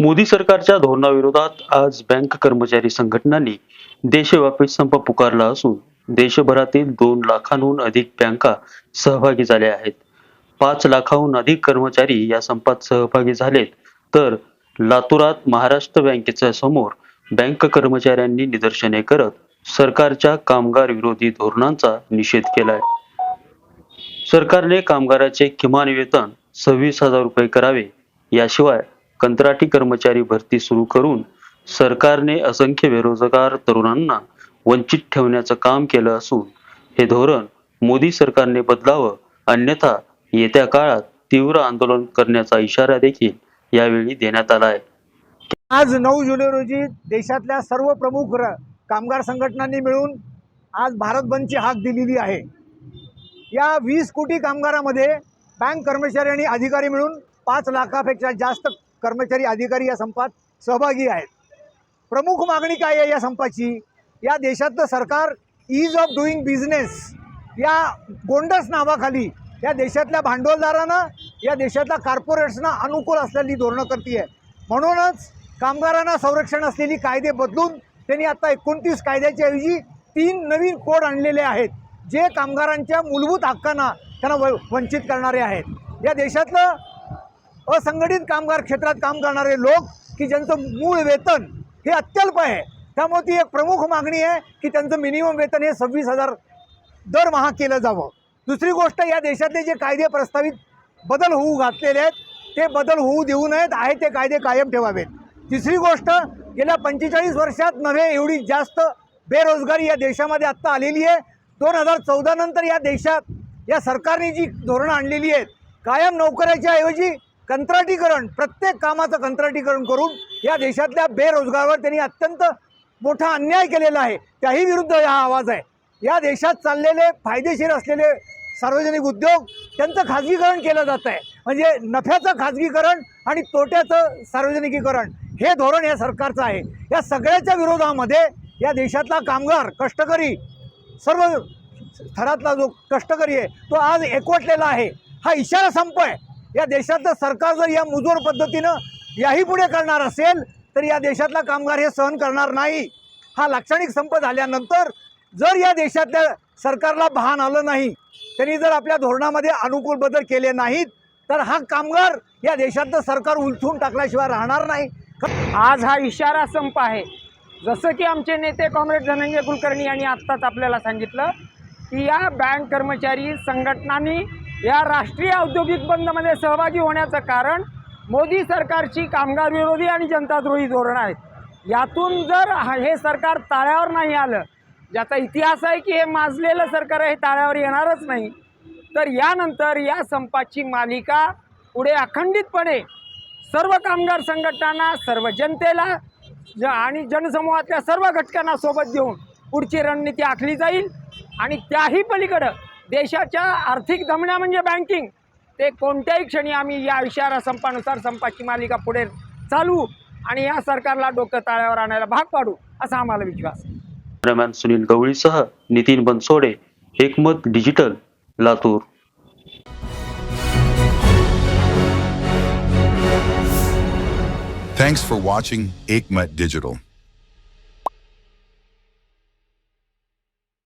मोदी सरकारच्या धोरणाविरोधात आज बँक कर्मचारी संघटनांनी देशव्यापी संप पुकारला असून देशभरातील दोन लाखांहून अधिक बँका सहभागी झाल्या आहेत. पाच लाखाहून अधिक कर्मचारी या संपात सहभागी झालेत. तर लातूरात महाराष्ट्र बँकेच्या समोर बँक कर्मचाऱ्यांनी निदर्शने करत सरकारच्या कामगार विरोधी धोरणांचा निषेध केलाय. सरकारने कामगाराचे किमान वेतन सव्वीस हजार रुपये करावे याशिवाय कंत्राटी कर्मचारी भरती सुरू करून सरकारने असंख्य बेरोजगार तरुणांना वंचित ठेवण्याचं काम केलं असून हे धोरण मोदी सरकारने बदलावं अन्यथा येत्या काळात तीव्र आंदोलन करण्याचा इशारा देखील यावेळी देण्यात आला आहे. आज नऊ जुलै रोजी देशातल्या सर्व प्रमुख कामगार संघटनांनी मिळून आज भारत बंदची हाक दिलेली आहे. या वीस कोटी कामगारामध्ये बँक कर्मचारी आणि अधिकारी मिळून पाच लाखापेक्षा जास्त कर्मचारी अधिकारी या संपात सहभागी आहेत. प्रमुख मागणी काय आहे या संपाची? या देशातलं सरकार ईज ऑफ डुईंग बिझनेस या गोंडस नावाखाली या देशातल्या भांडवलदारांना या देशातल्या कॉर्पोरेट्सना अनुकूल असलेली धोरणं करते आहे म्हणूनच कामगारांना संरक्षण असलेली कायदे बदलून त्यांनी आता एकोणतीस कायद्याच्या ऐवजी तीन नवीन कोड आणलेले आहेत जे कामगारांच्या मूलभूत हक्कांना त्यांना व वंचित करणारे आहेत. या देशातलं असंघटित कामगार क्षेत्रात काम करणारे लोक की ज्यांचं मूळ वेतन हे अत्यल्प आहे. त्यामुळे ती एक प्रमुख मागणी आहे की त्यांचं मिनिमम वेतन हे सव्वीस हजार दरमहा केलं जावं. दुसरी गोष्ट या देशातले जे कायदे प्रस्तावित बदल होऊ घातलेले आहेत ते बदल होऊ देऊ नयेत आहे ते कायदे कायम ठेवावेत. तिसरी गोष्ट गेल्या पंचेचाळीस वर्षात नव्हे एवढी जास्त बेरोजगारी या देशामध्ये आत्ता आलेली आहे. दोन हजार चौदानंतर या देशात या सरकारने जी धोरणं आणलेली आहेत कायम नोकऱ्याच्या ऐवजी कंत्राटीकरण प्रत्येक कामाचं कंत्राटीकरण करून या देशातल्या बेरोजगारावर त्यांनी अत्यंत मोठा अन्याय केलेला आहे. त्याही विरुद्ध हा आवाज आहे. या देशात चाललेले फायदेशीर असलेले सार्वजनिक उद्योग त्यांचं खाजगीकरण केलं जात आहे. म्हणजे नफ्याचं खाजगीकरण आणि तोट्याचं सार्वजनिकीकरण हे धोरण या सरकारचं आहे. या सगळ्याच्या विरोधामध्ये या देशातला कामगार कष्टकरी सर्व थरातला जो कष्टकरी आहे तो आज एकवटलेला आहे. हा इशारा संप आहे या देशातलं सरकार जर या मुजोर पद्धतीनं याही पुढे करणार असेल तर या देशातला कामगार हे सहन करणार नाही. हा लाक्षणिक संप झाल्यानंतर जर या देशातल्या सरकारला भान आलं नाही त्यांनी जर आपल्या धोरणामध्ये अनुकूल बदल केले नाहीत तर हा कामगार या देशातलं सरकार उलथून टाकल्याशिवाय राहणार नाही. आज हा इशारा संप आहे. जसं की आमचे नेते कॉम्रेड धनंजय कुलकर्णी यांनी आत्ताच आपल्याला सांगितलं की या बँक कर्मचारी संघटनांनी या राष्ट्रीय औद्योगिक बंदमध्ये सहभागी होण्याचं कारण मोदी सरकारची कामगार विरोधी आणि जनताद्रोही धोरणं आहेत. यातून जर हे सरकार ताळ्यावर नाही आलं ज्याचा इतिहास आहे की हे माजलेलं सरकार आहे हे ताळ्यावर येणारच नाही तर यानंतर या संपाची मालिका पुढे अखंडितपणे सर्व कामगार संघटनांना सर्व जनतेला ज आणि जनसमूहातल्या सर्व घटकांना सोबत घेऊन पुढची रणनीती आखली जाईल आणि त्याही पलीकडं देशाच्या आर्थिक धमण्या म्हणजे बँकिंग ते कोणत्याही क्षणी आम्ही या इशारा संपानुसार संपाची मालिका पुढे चालू आणि या सरकारला डोकं ताळ्यावर आणायला भाग पाडू असा आम्हाला विश्वास. Cameraman Sunil गवळीसह Nitin Bansode Ekmat digital Latur. Thanks for watching Aikmat Digital.